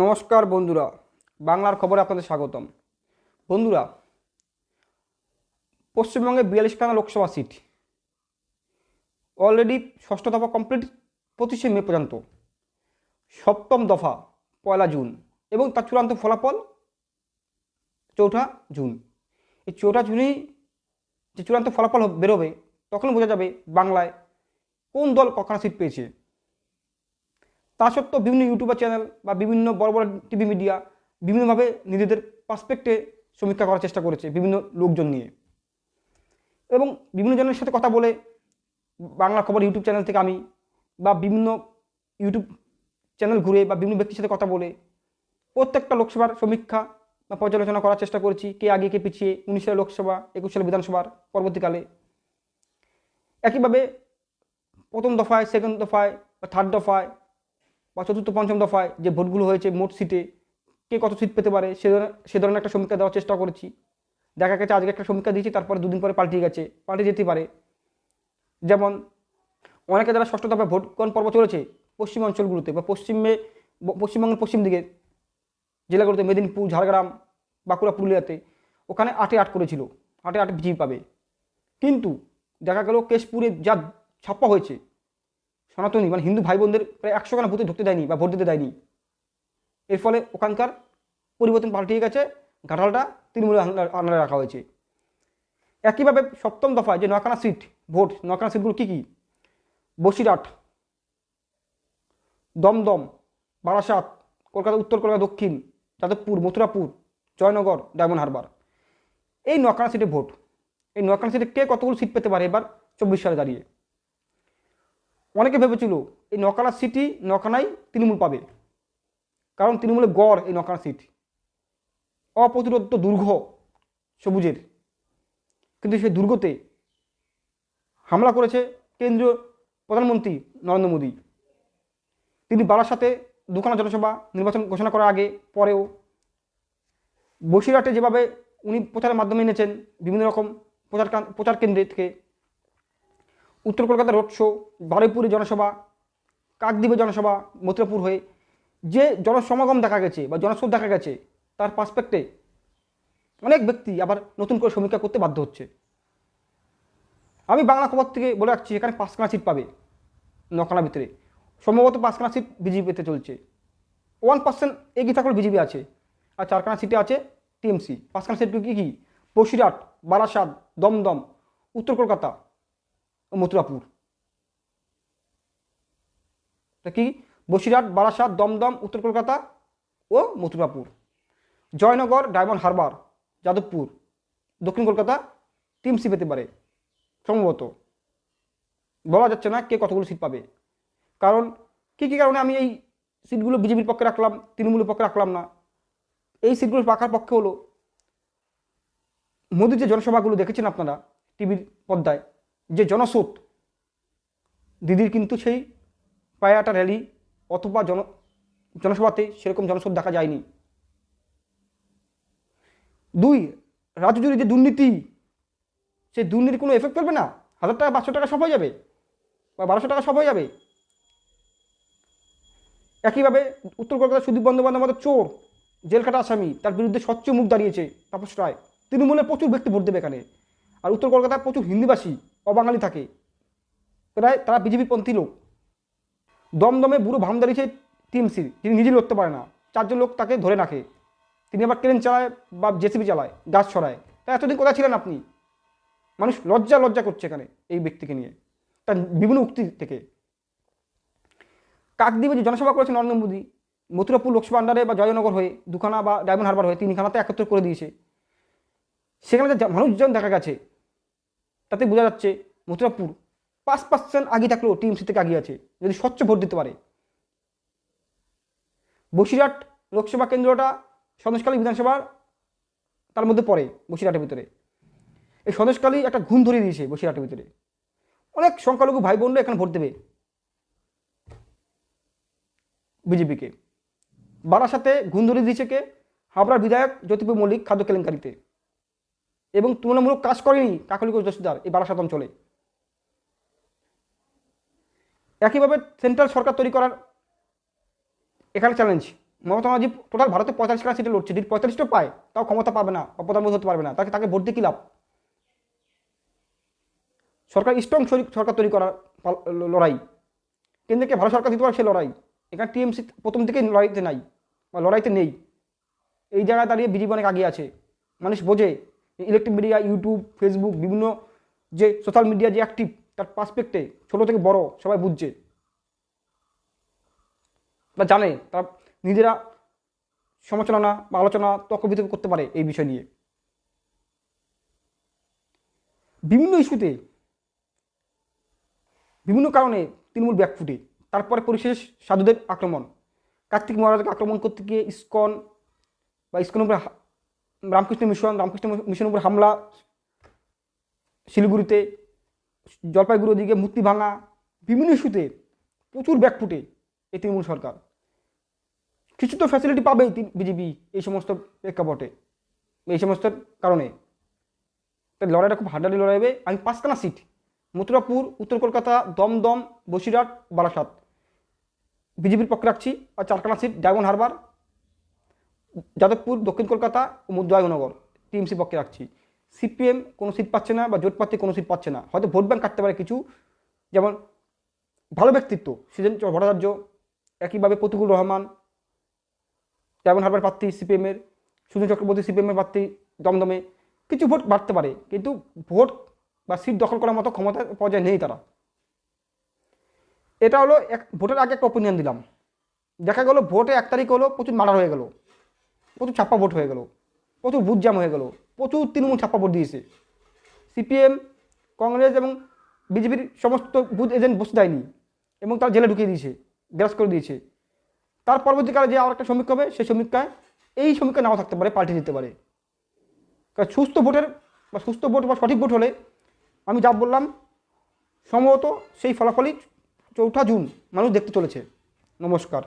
নমস্কার বন্ধুরা, বাংলার খবরে আপনাদের স্বাগতম। বন্ধুরা, পশ্চিমবঙ্গে বিয়াল্লিশখানা লোকসভা সিট। অলরেডি ষষ্ঠ দফা কমপ্লিট, পঁচিশে মে পর্যন্ত। সপ্তম দফা, পয়লা জুন, এবং তার চূড়ান্ত ফলাফল চৌঠা জুন। এই চৌঠা জুনেই যে চূড়ান্ত ফলাফল বেরোবে, তখন বোঝা যাবে বাংলায় কোন দল কখানা সিট পেয়েছে। তা সত্ত্বেও বিভিন্ন ইউটিউবার চ্যানেল বা বিভিন্ন বড় বড় টিভি মিডিয়া বিভিন্নভাবে নিজেদের পার্সপেক্টে সমীক্ষা করার চেষ্টা করেছে বিভিন্ন লোকজন নিয়ে। এবং বিভিন্ন জনের সাথে কথা বলে বাংলা খবর ইউটিউব চ্যানেল থেকে আমি বা বিভিন্ন ইউটিউব চ্যানেল ঘুরে বা বিভিন্ন ব্যক্তির সাথে কথা বলে প্রত্যেকটা লোকসভার সমীক্ষা বা পর্যালোচনা করার চেষ্টা করেছি, কে আগে, কে পিছিয়ে, উনিশ সালে লোকসভা, একুশ সালে বিধানসভার পরবর্তীকালে। একইভাবে প্রথম দফায় সেকেন্ড দফায় বা থার্ড দফায় বা চতুর্থ, পঞ্চম দফায় যে ভোটগুলো হয়েছে মোট সিটে, কে কত সিট পেতে পারে, সে ধরনের সে ধরনের একটা সমীক্ষা দেওয়ার চেষ্টা করেছি। দেখা গেছে আজকে একটা সমীক্ষা দিয়েছি, তারপরে দুদিন পরে পাল্টিয়ে গেছে, পাল্টে যেতে পারে। যেমন, অনেকে যারা ষষ্ঠ দফায় ভোট গ্রহণ পর্ব চলেছে, পশ্চিম অঞ্চলগুলোতে বা পশ্চিমে পশ্চিমবঙ্গের পশ্চিম দিকে, জেলাগুলোতে মেদিনীপুর, ঝাড়গ্রাম, বাঁকুড়া, পুরুলিয়াতে, ওখানে আটে আট করেছিল, আটে আট বিজেপি পাবে। কিন্তু দেখা গেল কেশপুরে যা ছাপ্পা হয়েছে সনাতনী মানে হিন্দু ভাই বোনদের প্রায় একশো খানা বুথে ঢুকতে দেয়নি বা ভোট দিতে দেয়নি। এর ফলে ওখানকার পরিবর্তন পাল্টিয়ে গেছে, ঘাটালটা তৃণমূলের আন্ডারে রাখা হয়েছে। একইভাবে সপ্তম দফায় যে নখানা সিট, ভোট, নখানা সিটগুলো কী কী? বসিরহাট, দমদম, বারাসাত, কলকাতা, উত্তর কলকাতা, দক্ষিণ, যাদবপুর, মথুরাপুর, জয়নগর, ডায়মন্ড হারবার। এই নখানা সিটে ভোট। এই নখানা সিটে কে কতগুলো সিট পেতে পারে এবার চব্বিশ সালে দাঁড়িয়ে? অনেকে ভেবেছিল, এই নখানা সিটি নখানাই তৃণমূল পাবে। কারণ তৃণমূলের গড় এই নখানা সিট অপ্রতিরোধ দুর্গ সবুজের। কিন্তু সেই দুর্গতে হামলা করেছে কেন্দ্রীয় প্রধানমন্ত্রী নরেন্দ্র মোদী। তিনি বারাসাতে দুখানা জনসভা নির্বাচন ঘোষণা করার আগে পরেও বসিরহাটে যেভাবে উনি প্রচারের মাধ্যমে এনেছেন, বিভিন্ন রকম প্রচার প্রচার কেন্দ্রে থেকে উত্তর কলকাতা রোড শো বারুইপুরে জনসভা, কাকদ্বীপে জনসভা, মথুরাপুর হয়ে যে জনসমাগম দেখা গেছে বা জনস্রোত দেখা গেছে, তার পার্সপেক্টে অনেক ব্যক্তি আবার নতুন করে সমীক্ষা করতে বাধ্য হচ্ছে। আমি বাংলা খবর থেকে বলে রাখছি, এখানে পাঁচখানা সিট পাবে, নখানা ভিতরে। সম্ভবত পাঁচখানা সিট বিজেপি পেতে চলছে। ওয়ান পার্সেন্ট এগিয়ে থাকলে বিজেপি আছে, আর চারখানা সিটে আছে টিএমসি পাঁচখানা সিট কী কী? বসিরহাট, বারাসাত, দমদম, উত্তর কলকাতা। মথুরাপুর। তা কি? বসিরহাট, বারাসাত, দমদম, উত্তর কলকাতা ও মথুরাপুর। জয়নগর, ডায়মন্ড হারবার, যাদবপুর, দক্ষিণ কলকাতা টিএমসি পেতে পারে, সম্ভবত। বলা যাচ্ছে না কে কতগুলো সিট পাবে। কারণ কী কী কারণে আমি এই সিটগুলো বিজেপির পক্ষে রাখলাম, তৃণমূলের পক্ষে রাখলাম না? এই সিটগুলো রাখার পক্ষে হলো মোদির যে জনসভাগুলো দেখেছেন আপনারা টিভির পর্দায় যে জনস্রোত দিদির কিন্তু সেই পায়াটা র্যালি অথবা জন, জনসভাতে সেরকম জনস্রোত দেখা যায়নি। দুই রাজ্য জুড়ে যে দুর্নীতি, সেই দুর্নীতির কোনো এফেক্ট ফেলবে না? হাজার টাকা, পাঁচশো টাকা সব হয়ে যাবে? বা বারোশো টাকা সব হয়ে যাবে? একইভাবে উত্তর কলকাতা সুদীপ বন্দ্যোপাধ্যায় মতো চোর, জেল কাটা আসামি, তার বিরুদ্ধে স্বচ্ছ মুখ দাঁড়িয়েছে তাপস রায়। তৃণমূলের প্রচুর ব্যক্তি ভোট দেবে এখানে। আর উত্তর কলকাতায় প্রচুর হিন্দিভাষী অবাঙালি থাকে। প্রায় তারা বিজেপিপন্থী লোক। দমদমে বুড়ো ভাম দাঁড়িয়েছে টিএমসির যিনি নিজে লড়তে পারে না। চারজন লোক তাকে ধরে রাখে। তিনি আবার ট্রেন চালায় বা জেসিবি চালায়, গাছ ছড়ায়। তা এতদিন কোথায় ছিলেন আপনি? মানুষ লজ্জা লজ্জা করছে এখানে এই ব্যক্তিকে নিয়ে, তার বিভিন্ন উক্তি থেকে। কাকদ্বীপে যে জনসভা করেছে নরেন্দ্র মোদী, মথুরাপুর লোকসভা আন্ডারে বা জয়নগর হয়ে দুখানা বা ডায়মন্ড হারবার হয়ে তিনখানাতে একত্র করে দিয়েছে। সেখানে যে মানুষজন দেখা গেছে, তাতে বোঝা যাচ্ছে মথুরাপুর, পাঁচ পার্সেন্ট আগে থাকলেও টিএমসি থেকে আগে আছে, যদি স্বচ্ছ ভোট দিতে পারে। বসিরহাট লোকসভা কেন্দ্রটা সন্দেশকালী বিধানসভার, তার মধ্যে পড়ে বসিরহাটের ভিতরে। এই সন্দেশকালী একটা ঘুম ধরিয়ে দিয়েছে বসিরহাটের ভিতরে। অনেক সংখ্যালঘু ভাই বোনরা এখানে ভোট দেবে বিজেপিকে। বারাসাতে ঘুম ধরিয়ে দিয়েছে কে? হাবড়ার বিধায়ক জ্যোতিপ্রিয় মল্লিক খাদ্য কেলেঙ্কারিতে। এবং তুলনামূলক কাজ করেনি কাকলি ঘোষ দস্তিদার এই বারাসাত অঞ্চলে। একইভাবে সেন্ট্রাল সরকার তৈরি করার এখানে চ্যালেঞ্জ মমতা ব্যানার্জি টোটাল ভারতে পঁয়তাল্লিশ খানা সিটে লড়ছে, যদি পঁয়তাল্লিশটা পায়, তাও ক্ষমতা পাবে না প্রধানমন্ত্রী হতে পারবে না, তাকে তাকে ভোট দিয়ে কী লাভ? সরকার স্ট্রং সরকার তৈরি করার লড়াই। কেন্দ্রকে ভারত সরকার দিতে পারে সে লড়াই। এখানে টিএমসি প্রথম থেকেই লড়াইতে নাই, বা লড়াইতে নেই। এই জায়গায় দাঁড়িয়ে বিজেপি অনেক আগে আছে। মানুষ বোঝে, ইলেকট্রিক মিডিয়া, ইউটিউব ফেসবুক বিভিন্ন যে সোশ্যাল মিডিয়া যে অ্যাক্টিভ তার পার্সপেক্টে ছোটো থেকে বড়, সবাই বুঝছে। তারা জানে, তারা নিজেরা সমালোচনা বা আলোচনা তর্ক বিতর্ক করতে পারে এই বিষয় নিয়ে। বিভিন্ন ইস্যুতে, বিভিন্ন কারণে তৃণমূল ব্যাকফুটে, তারপরে পরিশেষ সাধুদের আক্রমণ। কার্তিক মহারাজকে আক্রমণ করতে গিয়ে ইস্কন বা ইস্কনের উপরে রামকৃষ্ণ মিশন, রামকৃষ্ণ মিশনের উপর হামলা শিলিগুড়িতে জলপাইগুড়ি দিকে মূর্তি ভাঙা বিভিন্ন ইস্যুতে প্রচুর ব্যাকফুটে এই তৃণমূল সরকার। কিছু তো ফ্যাসিলিটি পাবেই বিজেপি এই সমস্ত প্রেক্ষাপটে। এই সমস্ত কারণে। তাই লড়াইটা খুব হাড্ডালি লড়াই হবে আমি পাঁচখানা সিট মথুরাপুর, উত্তর কলকাতা, দমদম, বসিরহাট, বারাসাত। বিজেপির পক্ষে রাখছি। আর চারখানা সিট ডায়মন্ড হারবার যাদবপুর, দক্ষিণ কলকাতা ও মধ্যজয়নগর টিএমসি পক্ষে রাখছি। সিপিএম কোনো সিট পাচ্ছে না বা জোট প্রার্থী কোনো সিট পাচ্ছে না। হয়তো ভোট ব্যাঙ্ক কাটতে পারে কিছু। যেমন ভালো ব্যক্তিত্ব, সৃজন ভট্টাচার্য, একইভাবে প্রতিকুল রহমান ডায়মন্ড হারবার প্রার্থী সিপিএমের সুনীল চক্রবর্তী সিপিএমের প্রার্থী দমদমে। কিছু ভোট বাড়তে পারে, কিন্তু ভোট বা সিট দখল করার মতো ক্ষমতা পর্যায়ে নেই তারা। এটা হলো এক, ভোটের আগে একটা অপিনিয়ন দিলাম। দেখা গেলো ভোটে এক তারিখ হলো প্রচুর মার্ডার হয়ে গেল, প্রচুর ছাপ্পা ভোট হয়ে গেল, প্রচুর বুথ জাম হয়ে গেল। প্রচুর তৃণমূল ছাপ্পা ভোট দিয়েছে। সিপিএম, কংগ্রেস এবং বিজেপির সমস্ত বুথ এজেন্ট বসে দেয়নি এবং তারা জেলে ঢুকিয়ে দিয়েছে গ্রাস করে দিয়েছে। তার পরবর্তীকালে যে আর একটা সমীক্ষা হবে, সেই সমীক্ষায় এই সমীক্ষা নাও থাকতে পারে, পাল্টে দিতে পারে। কারণ সুস্থ ভোটের বা সুস্থ ভোট বা সঠিক ভোট হলে আমি যা বললাম, সম্ভবত সেই ফলাফলই চৌঠা জুন মানুষ দেখতে চলেছে। নমস্কার।